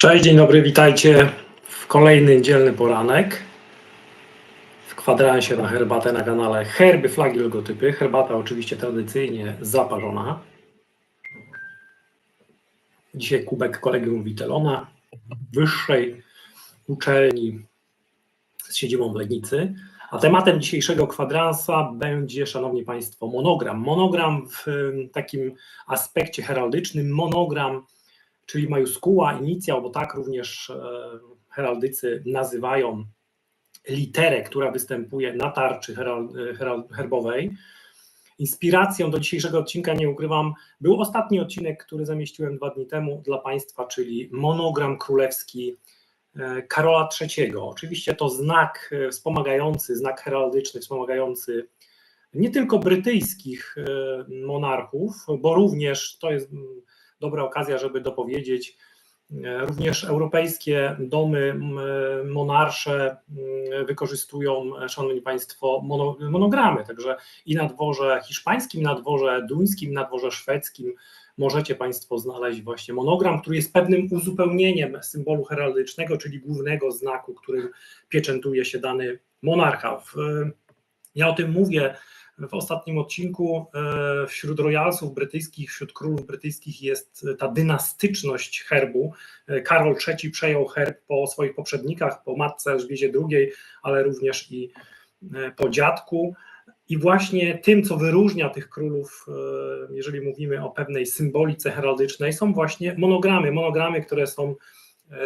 Cześć, dzień dobry, witajcie w kolejny niedzielny poranek. W kwadransie na herbatę na kanale Herby, Flagi, Logotypy. Herbata oczywiście tradycyjnie zaparzona. Dzisiaj kubek Kolegium Witelona, wyższej uczelni z siedzibą w Legnicy. A tematem dzisiejszego kwadransa będzie, Szanowni Państwo, monogram. Monogram w takim aspekcie heraldycznym, monogram czyli majuskuła, inicjał, bo tak również e, heraldycy nazywają literę, która występuje na tarczy heral, herbowej. Inspiracją do dzisiejszego odcinka, nie ukrywam, był ostatni odcinek, który zamieściłem dwa dni temu dla Państwa, czyli monogram królewski e, Karola III. Oczywiście to znak e, wspomagający, znak heraldyczny wspomagający nie tylko brytyjskich e, monarchów, bo również to jest dobra okazja, żeby dopowiedzieć, e, również europejskie domy monarsze wykorzystują, szanowni państwo, mono, monogramy, także i na dworze hiszpańskim, na dworze duńskim, na dworze szwedzkim możecie państwo znaleźć właśnie monogram, który jest pewnym uzupełnieniem symbolu heraldycznego, czyli głównego znaku, którym pieczętuje się dany monarcha. Ja o tym mówię w ostatnim odcinku e, wśród royalsów brytyjskich, wśród królów brytyjskich jest ta dynastyczność herbu. E, Karol III przejął herb po swoich poprzednikach, po matce Elżbiecie II, ale również i e, po dziadku. I właśnie tym, co wyróżnia tych królów, jeżeli mówimy o pewnej symbolice heraldycznej, są właśnie monogramy. Monogramy, które są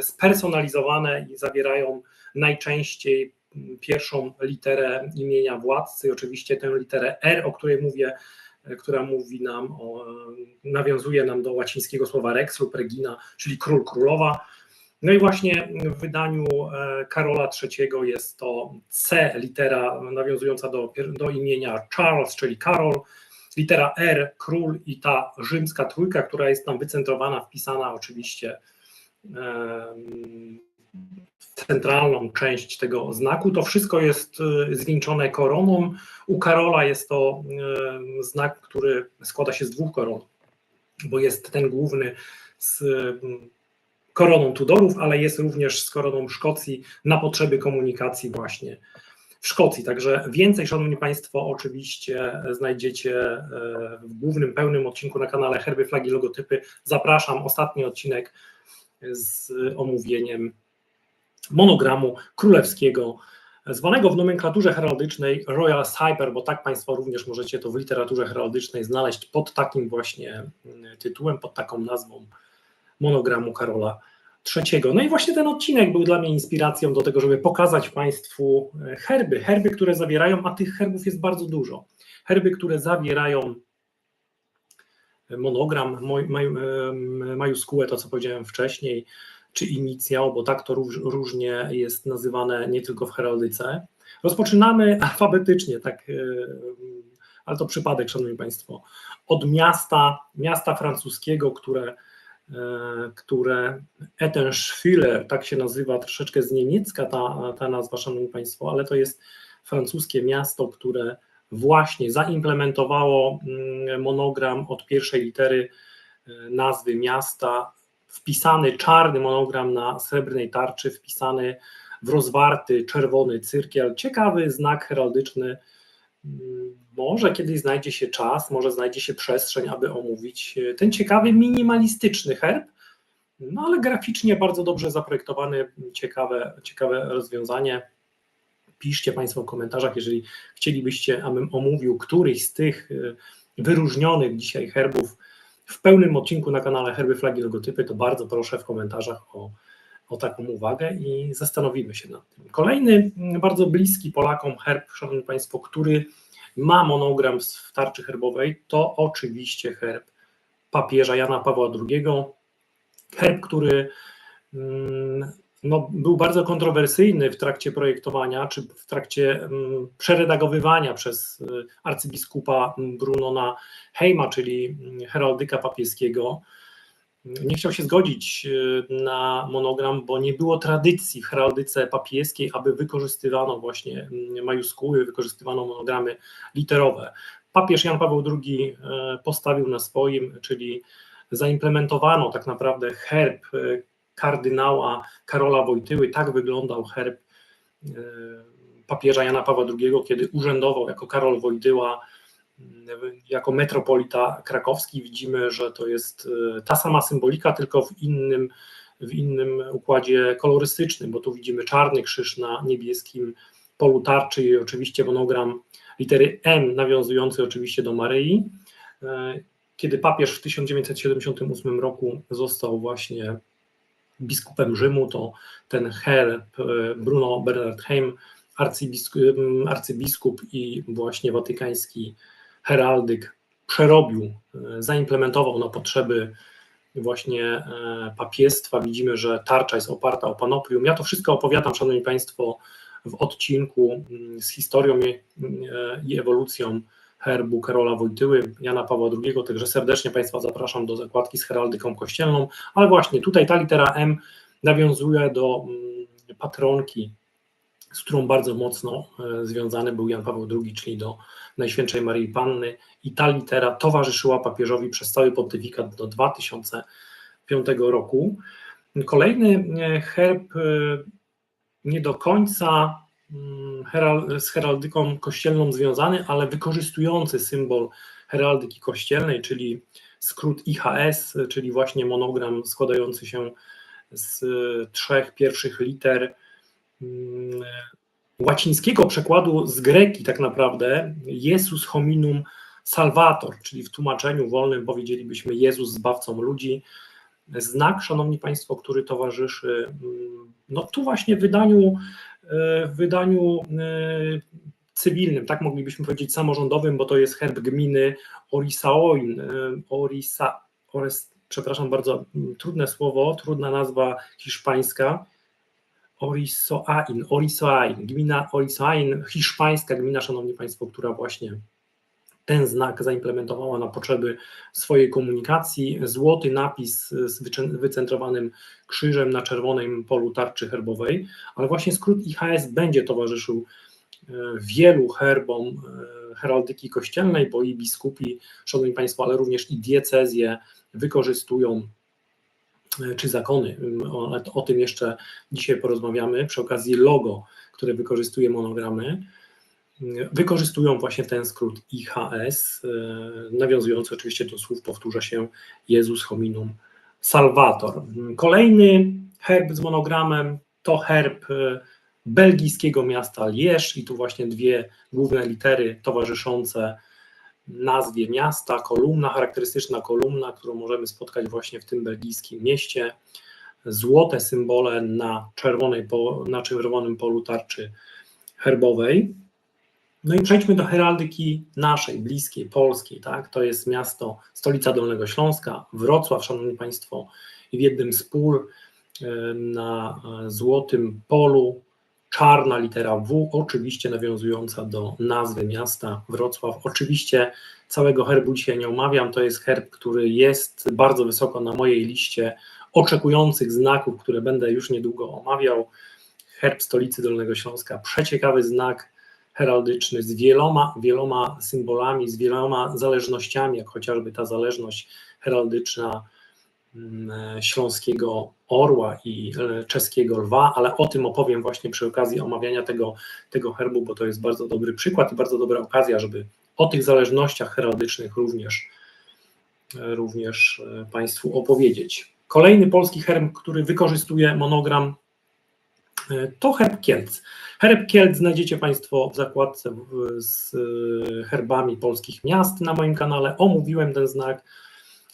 spersonalizowane i zawierają najczęściej pierwszą literę imienia władcy, oczywiście tę literę R, o której mówię, która mówi nam, o, nawiązuje nam do łacińskiego słowa rex lub regina, czyli król, królowa. No i właśnie w wydaniu e, Karola III jest to C, litera nawiązująca do, do imienia Charles, czyli Karol, litera R, król i ta rzymska trójka, która jest tam wycentrowana, wpisana oczywiście centralną część tego znaku. To wszystko jest y, zwieńczone koroną. U Karola jest to y, znak, który składa się z dwóch koron, bo jest ten główny z y, koroną Tudorów, ale jest również z koroną Szkocji na potrzeby komunikacji właśnie w Szkocji. Także więcej, Szanowni Państwo, oczywiście znajdziecie w głównym, pełnym odcinku na kanale Herby, Flagi, Logotypy. Zapraszam, ostatni odcinek z omówieniem monogramu królewskiego, zwanego w nomenklaturze heraldycznej Royal Cyber, bo tak Państwo również możecie to w literaturze heraldycznej znaleźć pod takim właśnie mm, tytułem, pod taką nazwą monogramu Karola III. No i właśnie ten odcinek był dla mnie inspiracją do tego, żeby pokazać Państwu e, herby, herby, które zawierają, a tych herbów jest bardzo dużo. Herby, które zawierają monogram, majuskułę, to co powiedziałem wcześniej, czy inicjał, bo tak to róż, różnie jest nazywane nie tylko w heraldyce. Rozpoczynamy alfabetycznie, tak, e, ale to przypadek, szanowni państwo, od miasta, miasta francuskiego, które, e, które Etenschwiller, tak się nazywa, troszeczkę z niemiecka ta, ta nazwa, szanowni państwo, ale to jest francuskie miasto, które właśnie zaimplementowało mm, monogram od pierwszej litery e, nazwy miasta wpisany czarny monogram na srebrnej tarczy, wpisany w rozwarty czerwony cyrkiel. Ciekawy znak heraldyczny. Może kiedyś znajdzie się czas, może znajdzie się przestrzeń, aby omówić ten ciekawy, minimalistyczny herb, no ale graficznie bardzo dobrze zaprojektowany, ciekawe, ciekawe rozwiązanie. Piszcie Państwo w komentarzach, jeżeli chcielibyście, abym omówił któryś z tych y, wyróżnionych dzisiaj herbów w pełnym odcinku na kanale Herby, Flagi, Logotypy, to bardzo proszę w komentarzach o, o taką uwagę i zastanowimy się nad tym. Kolejny mm, bardzo bliski Polakom herb, Szanowni Państwo, który ma monogram w tarczy herbowej, to oczywiście herb papieża Jana Pawła II. Herb, który mm, no, był bardzo kontrowersyjny w trakcie projektowania, czy w trakcie um, przeredagowywania przez y, arcybiskupa Brunona Heima, czyli heraldyka papieskiego. Nie chciał się zgodzić y, na monogram, bo nie było tradycji w heraldyce papieskiej, aby wykorzystywano właśnie majuskuły, wykorzystywano monogramy literowe. Papież Jan Paweł II y, postawił na swoim, czyli zaimplementowano tak naprawdę herb kardynała Karola Wojtyły. Tak wyglądał herb e, papieża Jana Pawła II, kiedy urzędował jako Karol Wojtyła, jako metropolita krakowski. Widzimy, że to jest ta sama symbolika, tylko w innym, w innym układzie kolorystycznym, bo tu widzimy czarny krzyż na niebieskim polu tarczy i oczywiście monogram litery M nawiązujący oczywiście do Maryi. E, kiedy papież w 1978 roku został właśnie biskupem Rzymu, to ten herb e, Bruno Bernard Heim, arcybiskup, arcybiskup i właśnie watykański heraldyk przerobił, e, zaimplementował na potrzeby właśnie papiestwa. Widzimy, że tarcza jest oparta o panoplium. Ja to wszystko opowiadam, szanowni państwo, w odcinku z historią i ewolucją herbu Karola Wojtyły, Jana Pawła II, także serdecznie Państwa zapraszam do zakładki z heraldyką kościelną, ale właśnie tutaj ta litera M nawiązuje do mm, patronki, z którą bardzo mocno e, związany był Jan Paweł II, czyli do Najświętszej Maryi Panny i ta litera towarzyszyła papieżowi przez cały pontyfikat do 2005 roku. Kolejny e, herb e, nie do końca z heraldyką kościelną związany, ale wykorzystujący symbol heraldyki kościelnej, czyli skrót IHS, czyli właśnie monogram składający się z trzech pierwszych liter mm, łacińskiego przekładu z greki tak naprawdę Jesus hominum salvator, czyli w tłumaczeniu wolnym powiedzielibyśmy Jezus zbawcą ludzi, znak, szanowni państwo, który towarzyszy mm, no tu właśnie wydaniu, e, wydaniu e, cywilnym, tak moglibyśmy powiedzieć samorządowym, bo to jest herb gminy Orisaoin, e, Orisa, Ores, przepraszam bardzo, trudne słowo, trudna nazwa hiszpańska, Orisoain, Orisoain, gmina Orisoain, hiszpańska gmina, szanowni państwo, która właśnie ten znak zaimplementowała na potrzeby swojej komunikacji. Złoty napis z wycentrowanym krzyżem na czerwonym polu tarczy herbowej, ale właśnie skrót IHS będzie towarzyszył e, wielu herbom e, heraldyki kościelnej, bo i biskupi, szanowni państwo, ale również i diecezje wykorzystują e, czy zakony, o, o tym jeszcze dzisiaj porozmawiamy. Przy okazji logo, które wykorzystuje monogramy wykorzystują właśnie ten skrót IHS, e, nawiązujący oczywiście do słów, powtórzę się, Jezus hominum salvator. Kolejny herb z monogramem to herb e, belgijskiego miasta Lierz i tu właśnie dwie główne litery towarzyszące nazwie miasta, kolumna, charakterystyczna kolumna, którą możemy spotkać właśnie w tym belgijskim mieście, złote symbole na, czerwonej, na czerwonym polu tarczy herbowej. No i przejdźmy do heraldyki naszej, bliskiej, polskiej. Tak? To jest miasto, stolica Dolnego Śląska, Wrocław, szanowni państwo, w jednym z pól na e, złotym polu czarna litera W, oczywiście nawiązująca do nazwy miasta Wrocław. Oczywiście całego herbu dzisiaj nie omawiam, to jest herb, który jest bardzo wysoko na mojej liście oczekujących znaków, które będę już niedługo omawiał. Herb stolicy Dolnego Śląska, przeciekawy znak, heraldyczny z wieloma, wieloma symbolami, z wieloma zależnościami, jak chociażby ta zależność heraldyczna mm, śląskiego orła i e, czeskiego lwa, ale o tym opowiem właśnie przy okazji omawiania tego, tego herbu, bo to jest bardzo dobry przykład i bardzo dobra okazja, żeby o tych zależnościach heraldycznych również, e, również e, Państwu opowiedzieć. Kolejny polski herb, który wykorzystuje monogram to herb Kielc. Herb Kielc znajdziecie Państwo w zakładce z herbami polskich miast na moim kanale. Omówiłem ten znak.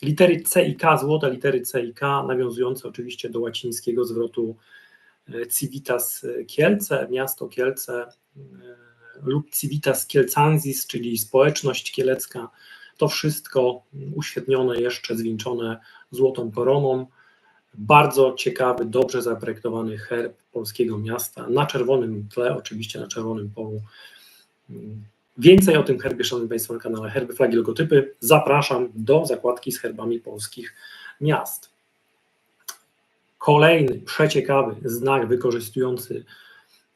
Litery C i K, złote litery C i K, nawiązujące oczywiście do łacińskiego zwrotu e, Civitas Kielce, miasto Kielce e, lub Civitas Kielcanzis, czyli społeczność kielecka. To wszystko uświetnione jeszcze, zwieńczone złotą koroną. Bardzo ciekawy, dobrze zaprojektowany herb polskiego miasta na czerwonym tle, oczywiście na czerwonym polu. Więcej o tym herbie, szanowni Państwo, na kanale Herby, Flagi, Logotypy. Zapraszam do zakładki z herbami polskich miast. Kolejny przeciekawy znak wykorzystujący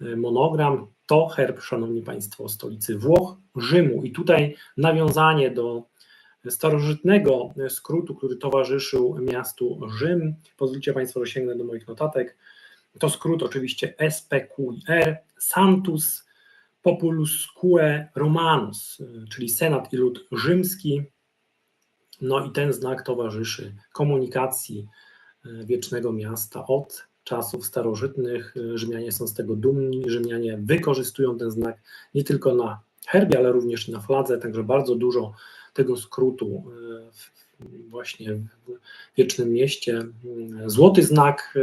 e, monogram to herb, szanowni Państwo, stolicy Włoch, Rzymu. I tutaj nawiązanie do starożytnego skrótu, który towarzyszył miastu Rzym. Pozwólcie Państwo, że sięgnę do moich notatek. To skrót oczywiście SPQR, Santus Populusque Romanus, czyli Senat i lud rzymski. No i ten znak towarzyszy komunikacji wiecznego miasta od czasów starożytnych. Rzymianie są z tego dumni. Rzymianie wykorzystują ten znak nie tylko na herbie, ale również na fladze, także bardzo dużo tego skrótu właśnie w wiecznym mieście. Złoty znak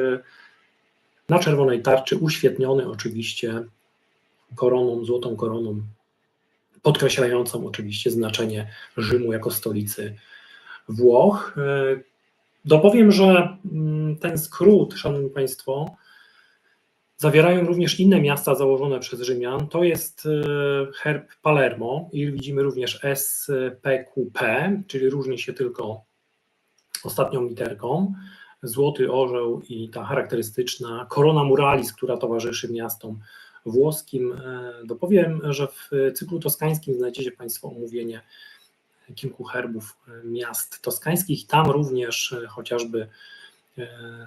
na czerwonej tarczy, uświetniony oczywiście koroną, złotą koroną, podkreślającą oczywiście znaczenie Rzymu jako stolicy Włoch. Dopowiem, że mm, ten skrót, Szanowni Państwo, zawierają również inne miasta założone przez Rzymian. To jest e, herb Palermo i widzimy również SPQP, czyli różni się tylko ostatnią literką. Złoty orzeł i ta charakterystyczna korona muralis, która towarzyszy miastom włoskim. E, dopowiem, że w cyklu toskańskim znajdziecie Państwo omówienie kilku herbów miast toskańskich. Tam również e, chociażby,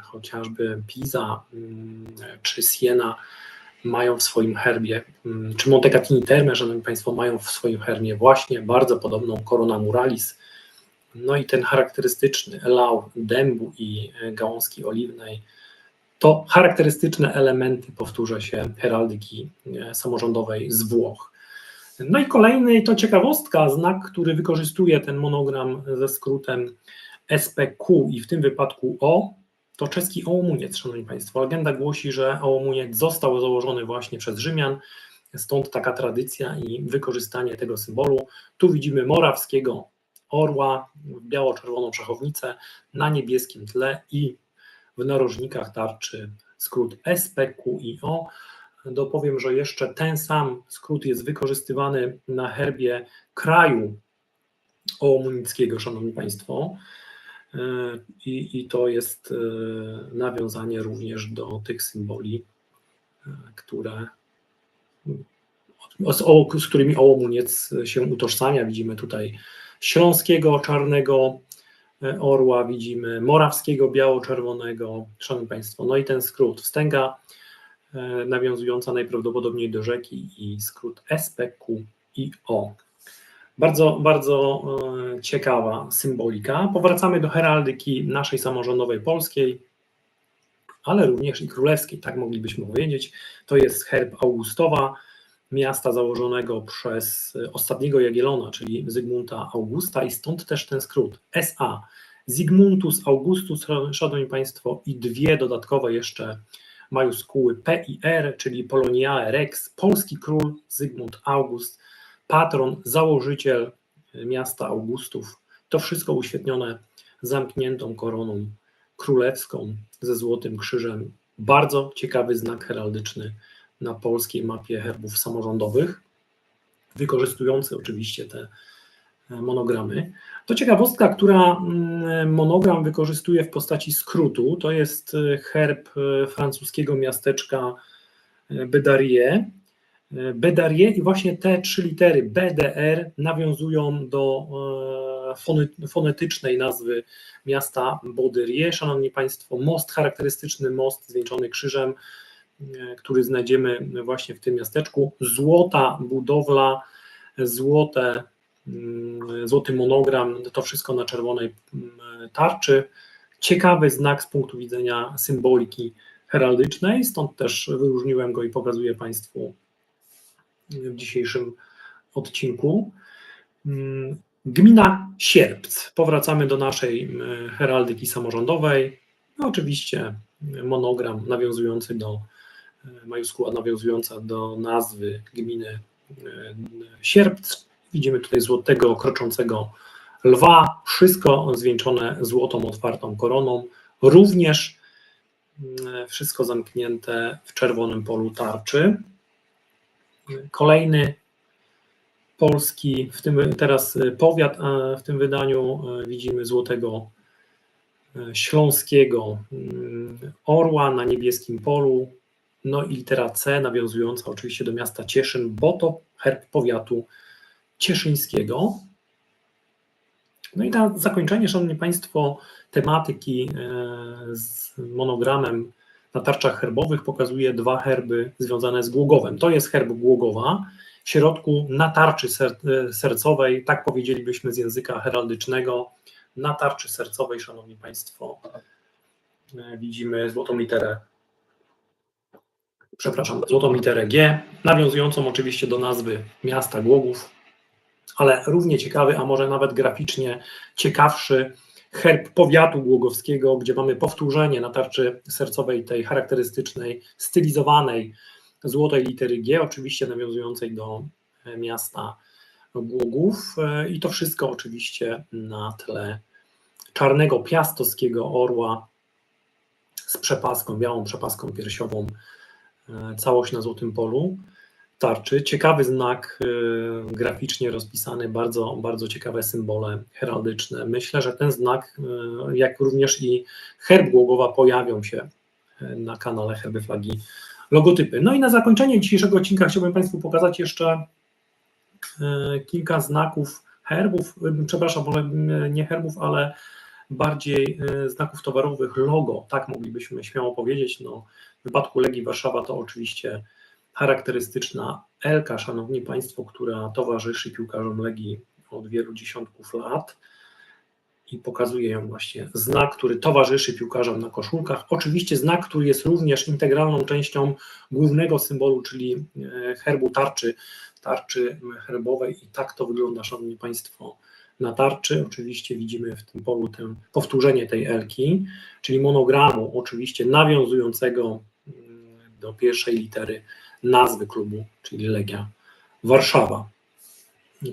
chociażby Pisa mm, czy Siena mają w swoim herbie, mm, czy Montecatini Terme, szanowni Państwo, mają w swoim herbie właśnie bardzo podobną Corona Muralis, no i ten charakterystyczny elau dębu i gałązki oliwnej, to charakterystyczne elementy, powtórzę się, heraldyki e, samorządowej z Włoch. No i kolejny to ciekawostka, znak, który wykorzystuje ten monogram ze skrótem SPQ i w tym wypadku O, to czeski ołomuniec, szanowni państwo. Legenda głosi, że ołomuniec został założony właśnie przez Rzymian, stąd taka tradycja i wykorzystanie tego symbolu. Tu widzimy morawskiego orła, biało-czerwoną szachownicę na niebieskim tle i w narożnikach tarczy skrót SPQIO. Dopowiem, że jeszcze ten sam skrót jest wykorzystywany na herbie kraju ołomunickiego, szanowni państwo. I, I, to jest e, nawiązanie również do tych symboli, e, które, z, z którymi Ołomuniec się utożsamia. Widzimy tutaj śląskiego, czarnego orła, widzimy morawskiego, biało-czerwonego, szanowni państwo, no i ten skrót wstęga nawiązująca najprawdopodobniej do rzeki i skrót SPQ i O. Bardzo, bardzo e, ciekawa symbolika. Powracamy do heraldyki naszej samorządowej polskiej, ale również i królewskiej, tak moglibyśmy powiedzieć. To jest herb Augustowa, miasta założonego przez ostatniego Jagielona, czyli Zygmunta Augusta i stąd też ten skrót SA. Zygmuntus Augustus, szanowni państwo, i dwie dodatkowe jeszcze majuskuły P i R, czyli Poloniae Rex, polski król Zygmunt August, patron, założyciel miasta Augustów. To wszystko uświetnione zamkniętą koroną królewską ze złotym krzyżem. Bardzo ciekawy znak heraldyczny na polskiej mapie herbów samorządowych, wykorzystujący oczywiście te monogramy. To ciekawostka, która mm, monogram wykorzystuje w postaci skrótu, to jest herb francuskiego miasteczka Bedarie, Bedarie i właśnie te trzy litery BDR nawiązują do e, fonetycznej nazwy miasta Bauderier. Szanowni Państwo, most, charakterystyczny most zwieńczony krzyżem, e, który znajdziemy właśnie w tym miasteczku. Złota budowla, złote, mm, złoty monogram, to wszystko na czerwonej mm, tarczy. Ciekawy znak z punktu widzenia symboliki heraldycznej, stąd też wyróżniłem go i pokazuję Państwu w dzisiejszym odcinku. Mm, gmina Sierpc. Powracamy do naszej mm, heraldyki samorządowej. No oczywiście monogram nawiązujący do majuskuła nawiązująca do nazwy gminy Sierpc. Widzimy tutaj złotego kroczącego lwa, wszystko zwieńczone złotą otwartą koroną, również mm, wszystko zamknięte w czerwonym polu tarczy. Kolejny polski, w tym teraz powiat, a w tym wydaniu e, widzimy złotego e, śląskiego orła na niebieskim polu, no i litera C nawiązująca oczywiście do miasta Cieszyn, bo to herb powiatu cieszyńskiego. No i na zakończenie, Szanowni Państwo, tematyki z monogramem na tarczach herbowych pokazuje dwa herby związane z Głogowem. To jest herb Głogowa, w środku na tarczy e, sercowej, tak powiedzielibyśmy z języka heraldycznego, na tarczy sercowej, Szanowni Państwo, e, widzimy złotą literę, przepraszam, złotą literę G, nawiązującą oczywiście do nazwy miasta Głogów, ale równie ciekawy, a może nawet graficznie ciekawszy herb powiatu głogowskiego, gdzie mamy powtórzenie na tarczy sercowej tej charakterystycznej, stylizowanej złotej litery G, oczywiście nawiązującej do e, miasta Głogów. E, i to wszystko oczywiście na tle czarnego piastowskiego orła z przepaską, białą przepaską piersiową, e, całość na złotym polu tarczy. Ciekawy znak graficznie rozpisany, bardzo, bardzo ciekawe symbole heraldyczne. Myślę, że ten znak, jak również i herb Głogowa pojawią się na kanale Herby Flagi logotypy. No i na zakończenie dzisiejszego odcinka chciałbym Państwu pokazać jeszcze kilka znaków herbów, przepraszam, nie herbów, ale bardziej znaków towarowych, logo, tak moglibyśmy śmiało powiedzieć. No, w wypadku Legii Warszawa to oczywiście charakterystyczna Elka, szanowni Państwo, która towarzyszy piłkarzom Legii od wielu dziesiątków lat i pokazuje ją właśnie znak, który towarzyszy piłkarzom na koszulkach. Oczywiście znak, który jest również integralną częścią głównego symbolu, czyli e, herbu tarczy, tarczy herbowej i tak to wygląda, szanowni państwo, na tarczy. Oczywiście widzimy w tym polu tę, powtórzenie tej elki, czyli monogramu, oczywiście nawiązującego mm, do pierwszej litery nazwy klubu, czyli Legia Warszawa.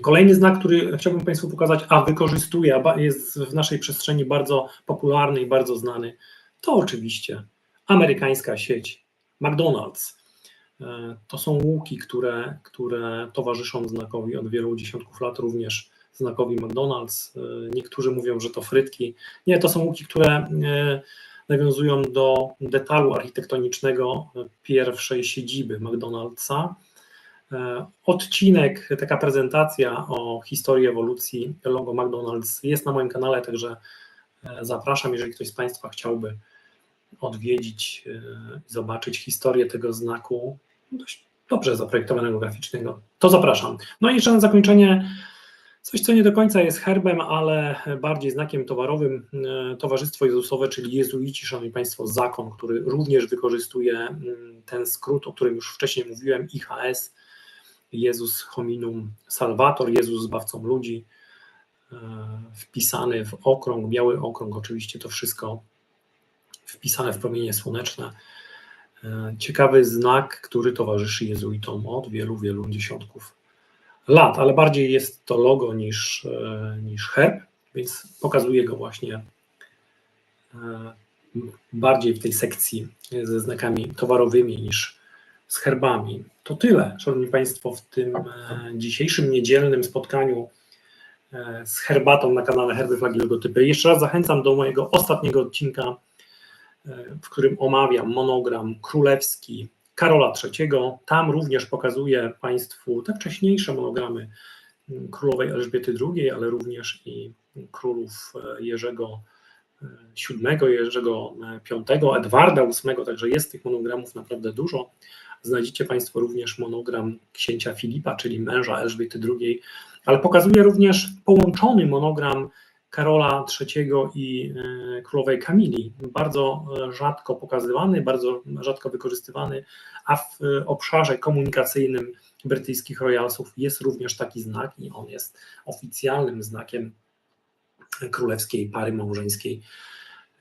Kolejny znak, który chciałbym Państwu pokazać, a wykorzystuje, a jest w naszej przestrzeni bardzo popularny i bardzo znany, to oczywiście amerykańska sieć McDonald's. E, to są łuki, które, które towarzyszą znakowi od wielu dziesiątków lat, również znakowi McDonald's. E, niektórzy mówią, że to frytki. Nie, to są łuki, które e, nawiązują do detalu architektonicznego pierwszej siedziby McDonald'sa E, odcinek, taka prezentacja o historii ewolucji logo McDonald's jest na moim kanale, także e, zapraszam, jeżeli ktoś z Państwa chciałby odwiedzić e, i zobaczyć historię tego znaku, dość dobrze zaprojektowanego graficznego, to zapraszam. No i jeszcze na zakończenie coś, co nie do końca jest herbem, ale bardziej znakiem towarowym, Towarzystwo Jezusowe, czyli jezuici, szanowni Państwo, zakon, który również wykorzystuje ten skrót, o którym już wcześniej mówiłem, IHS, Jezus hominum salvator, Jezus zbawcą ludzi, e, wpisany w okrąg, biały okrąg, oczywiście to wszystko wpisane w promienie słoneczne. E, ciekawy znak, który towarzyszy jezuitom od wielu, wielu dziesiątków lat, ale bardziej jest to logo niż, e, niż herb, więc pokazuje go właśnie bardziej w tej sekcji ze znakami towarowymi niż z herbami. To tyle, Szanowni Państwo, w tym e, dzisiejszym niedzielnym spotkaniu e, z herbatą na kanale Herby Flagi Logotypy. Jeszcze raz zachęcam do mojego ostatniego odcinka, e, w którym omawiam monogram królewski Karola III. Tam również pokazuję Państwu te wcześniejsze monogramy królowej Elżbiety II, ale również i królów Jerzego VII, Jerzego V, Edwarda VIII, także jest tych monogramów naprawdę dużo znajdziecie Państwo również monogram księcia Filipa, czyli męża Elżbiety II, ale pokazuje również połączony monogram Karola III i e, królowej Kamili, bardzo rzadko pokazywany, bardzo rzadko wykorzystywany, a w obszarze komunikacyjnym brytyjskich royalsów jest również taki znak i on jest oficjalnym znakiem królewskiej pary małżeńskiej,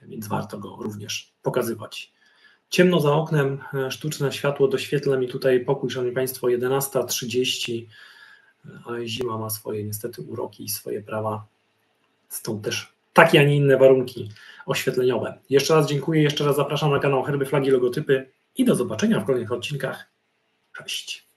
więc warto go również pokazywać. Ciemno za oknem, e, sztuczne światło doświetla mi tutaj pokój, szanowni państwo, 11.30, ale zima ma swoje niestety uroki i swoje prawa, stąd też takie, a nie inne warunki oświetleniowe. Jeszcze raz dziękuję, jeszcze raz zapraszam na kanał Herby Flagi Logotypy i do zobaczenia w kolejnych odcinkach. Cześć.